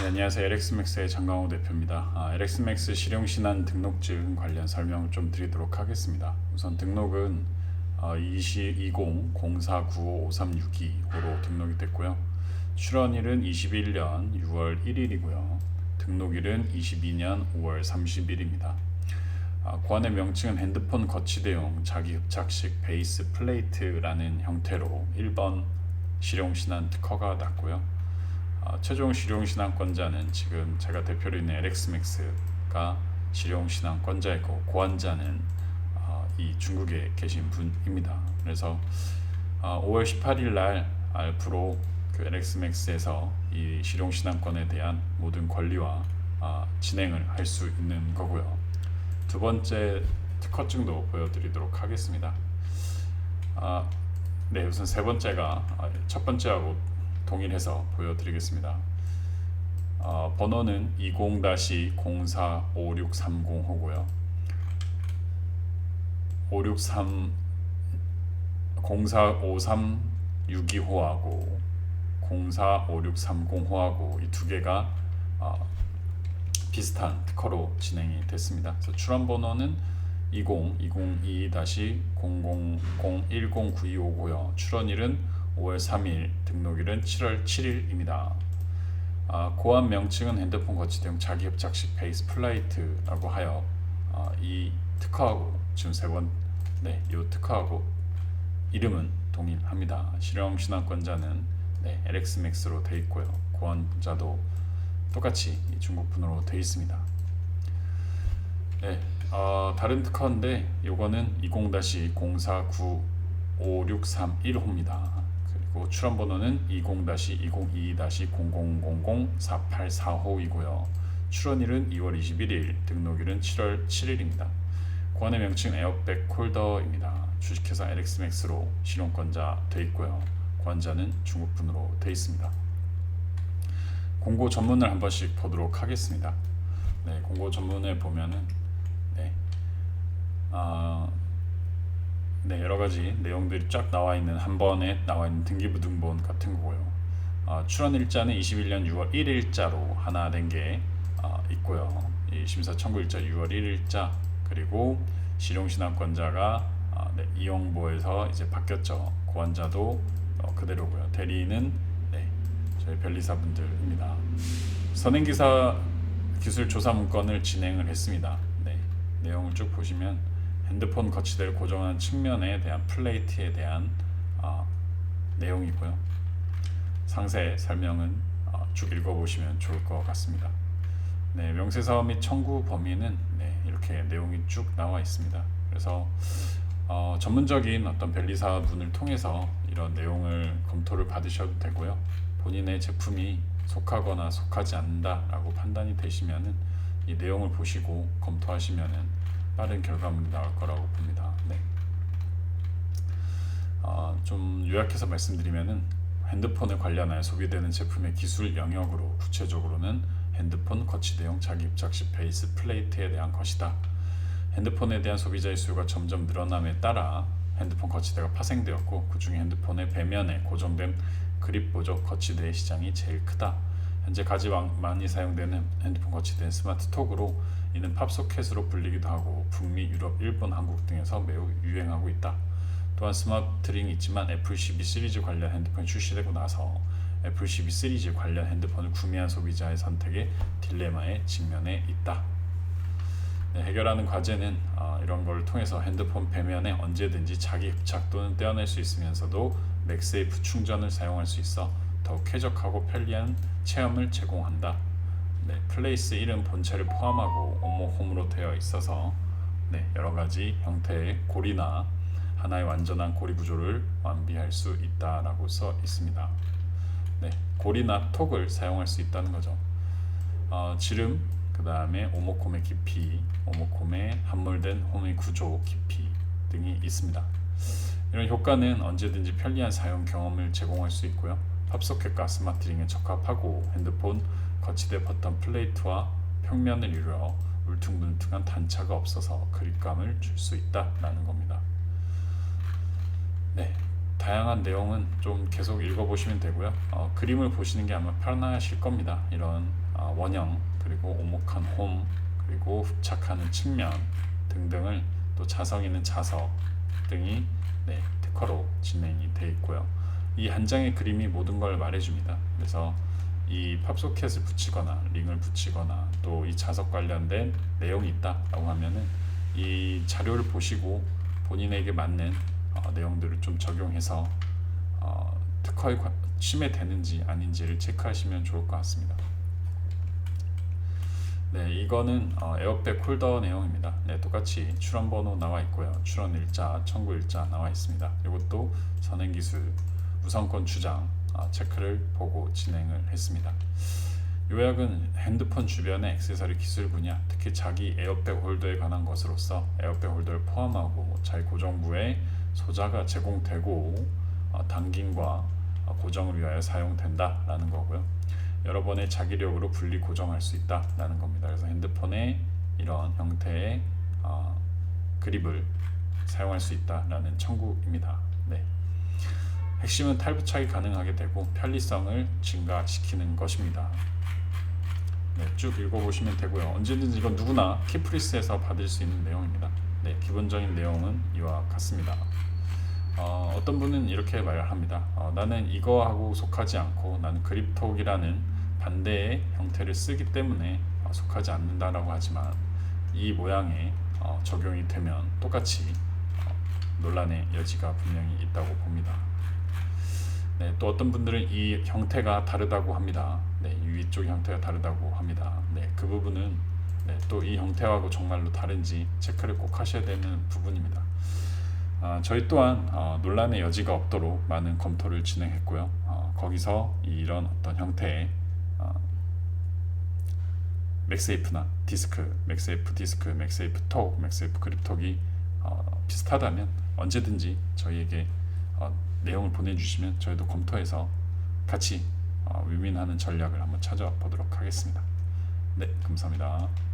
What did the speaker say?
네, 안녕하세요. LX맥스의 장강호 대표입니다. 아, LX맥스 실용신안 등록증 관련 설명을 좀 드리도록 하겠습니다. 우선 등록은 어, 20, 04955362호로 등록이 됐고요. 출원일은 21년 6월 1일이고요. 등록일은 22년 5월 30일입니다. 아, 고안의 명칭은 핸드폰 거치대용 자기흡착식 베이스 플레이트라는 형태로 1번 실용신안 특허가 났고요. 아, 최종 실용 신앙권자는 지금 제가 대표로 있는 LX맥스가 실용 신앙권자이고 고안자는 아, 이 중국에 계신 분입니다. 그래서 아, 5월 18일 날 알프로 그 LX맥스에서 이 실용 신앙권에 대한 모든 권리와 아, 진행을 할 수 있는 거고요. 두 번째 특허증도 보여드리도록 하겠습니다. 아, 네, 우선 세 번째가 아, 첫 번째하고 동일해서 보여드리겠습니다. 어, 번호는 20-045630 호고요. 563 045362호하고 045630호하고 이 두 개가 어, 비슷한 특허로 진행이 됐습니다. 그래서 출원 번호는 20 2022-00010925고요. 출원일은 5월 3일, 등록일은 7월 7일입니다. 아, 고안 명칭은 핸드폰 거치대용 자기협착식 베이스 플라이트라고 하여 아, 이 특허하고 지금 세번 네, 이 특허하고 이름은 동일합니다. 실용 신앙권자는 네, LX맥스로 돼 있고요. 고안자도 똑같이 중국분으로 돼 있습니다. 네, 어, 다른 특허인데 이거는 20-04956315입니다. 그리고 출원 번호는 20-202-0000-4845이고요. 출원일은 2월 21일, 등록일은 7월 7일입니다. 고안의 명칭 에어백 홀더입니다. 주식회사 LX맥스로 실용권자 돼 있고요. 관자는 중국분으로 돼 있습니다. 공고 전문을 한 번씩 보도록 하겠습니다. 네, 공고 전문에 보면은 네, 아, 네 여러 가지 내용들이 쫙 나와 있는 한 번에 나와 있는 등기부등본 같은 거고요. 아, 출원 일자는 21년 6월 1일자로 하나 된게 아, 있고요. 이 심사 청구 일자 6월 1일자 그리고 실용신앙권자가 아, 네, 이용보에서 이제 바뀌었죠. 고환자도 어, 그대로고요. 대리인은 네, 저희 변리사분들입니다. 선행기사 기술 조사 문건을 진행을 했습니다. 네, 내용을 쭉 보시면 핸드폰 거치대를 고정한 측면에 대한 플레이트에 대한 어, 내용이고요. 상세 설명은 어, 쭉 읽어보시면 좋을 것 같습니다. 네, 명세사업 및 청구 범위는 네, 이렇게 내용이 쭉 나와 있습니다. 그래서 어, 전문적인 어떤 변리사 분을 통해서 이런 내용을 검토를 받으셔도 되고요. 본인의 제품이 속하거나 속하지 않는다라고 판단이 되시면은 이 내용을 보시고 검토하시면은 빠른 결과물이 나올 거라고 봅니다. 네. 어, 좀 요약해서 말씀드리면은 핸드폰에 관련하여 소비되는 제품의 기술 영역으로 구체적으로는 핸드폰 거치 대용 자기입작식 베이스 플레이트에 대한 것이다. 핸드폰에 대한 소비자의 수요가 점점 늘어남에 따라 핸드폰 거치대가 파생되었고 그 중에 핸드폰의 배면에 고정된 그립 보조 거치대의 시장이 제일 크다. 현재 가장 많이 사용되는 핸드폰 거치대는 스마트톡으로 이는 팝소켓으로 불리기도 하고 북미, 유럽, 일본, 한국 등에서 매우 유행하고 있다. 또한 스마트링이 있지만 애플 12 시리즈 관련 핸드폰이 출시되고 나서 애플 12 시리즈 관련 핸드폰을 구매한 소비자의 선택에 딜레마에 직면해 있다. 네, 해결하는 과제는 어, 이런 걸 통해서 핸드폰 배면에 언제든지 자기 흡착 또는 떼어낼 수 있으면서도 맥세이프 충전을 사용할 수 있어 더욱 쾌적하고 편리한 체험을 제공한다. 네, 플레이스 이름 본체를 포함하고 오모홈으로 되어 있어서 네, 여러 가지 형태의 고리나 하나의 완전한 고리 구조를 완비할 수 있다라고 써 있습니다. 네, 고리나 톡을 사용할 수 있다는 거죠. 어, 지름, 그 다음에 오모콤의 깊이, 오모콤의 함몰된 홈의 구조 깊이 등이 있습니다. 이런 효과는 언제든지 편리한 사용 경험을 제공할 수 있고요. 팝소켓과 스마트링에 적합하고 핸드폰 거치대 버튼 플레이트와 평면을 이루어 울퉁불퉁한 단차가 없어서 그립감을 줄 수 있다라는 겁니다. 네, 다양한 내용은 좀 계속 읽어보시면 되고요. 어, 그림을 보시는 게 아마 편하실 겁니다. 이런 어, 아, 원형 그리고 오목한 홈 그리고 흡착하는 측면 등등을 또 자석 있는 자석 등이 네, 특허로 진행이 돼 있고요. 이 한 장의 그림이 모든 걸 말해줍니다. 그래서 이 팝소켓을 붙이거나 링을 붙이거나 또 이 자석 관련된 내용이 있다라고 하면은 이 자료를 보시고 본인에게 맞는 어, 내용들을 좀 적용해서 어, 특허에 관- 침해되는지 아닌지를 체크하시면 좋을 것 같습니다. 네, 이거는 어, 에어백 홀더 내용입니다. 네, 똑같이 출원 번호 나와 있고요. 출원 일자, 청구 일자 나와 있습니다. 이것도 선행 기술 우선권 주장 어, 체크를 보고 진행을 했습니다. 요약은 핸드폰 주변의 액세서리 기술 분야, 특히 자기 에어백 홀더에 관한 것으로서 에어백 홀더를 포함하고 잘 고정부에 소자가 제공되고 어, 당김과 어, 고정을 위하여 사용된다라는 거고요. 여러 번의 자기력으로 분리 고정할 수 있다라는 겁니다. 그래서 핸드폰에 이런 형태의 어, 그립을 사용할 수 있다라는 청구입니다. 네. 핵심은 탈부착이 가능하게 되고 편리성을 증가시키는 것입니다. 네, 쭉 읽어보시면 되고요. 언제든지 이건 누구나 키프리스에서 받을 수 있는 내용입니다. 네, 기본적인 내용은 이와 같습니다. 어, 어떤 분은 이렇게 말을 합니다. 어, 나는 이거하고 속하지 않고 나는 그립톡이라는 반대의 형태를 쓰기 때문에 어, 속하지 않는다라고 하지만 이 모양에 어, 적용이 되면 똑같이 어, 논란의 여지가 분명히 있다고 봅니다. 네, 또 어떤 분들은 이 형태가 다르다고 합니다. 네, 이 위쪽 형태가 다르다고 합니다. 네, 그 부분은 네, 또이 형태하고 정말로 다른지 체크를 꼭 하셔야 되는 부분입니다. 아, 저희 또한 어, 논란의 여지가 없도록 많은 검토를 진행했고요. 어, 거기서 이런 어떤 형태의 어, 맥세이프나 디스크, 맥세이프 디스크, 맥세이프 톡, 맥세이프 그립톡이 어, 비슷하다면 언제든지 저희에게 어, 내용을 보내주시면 저희도 검토해서 같이 어, 위민하는 전략을 한번 찾아보도록 하겠습니다. 네, 감사합니다.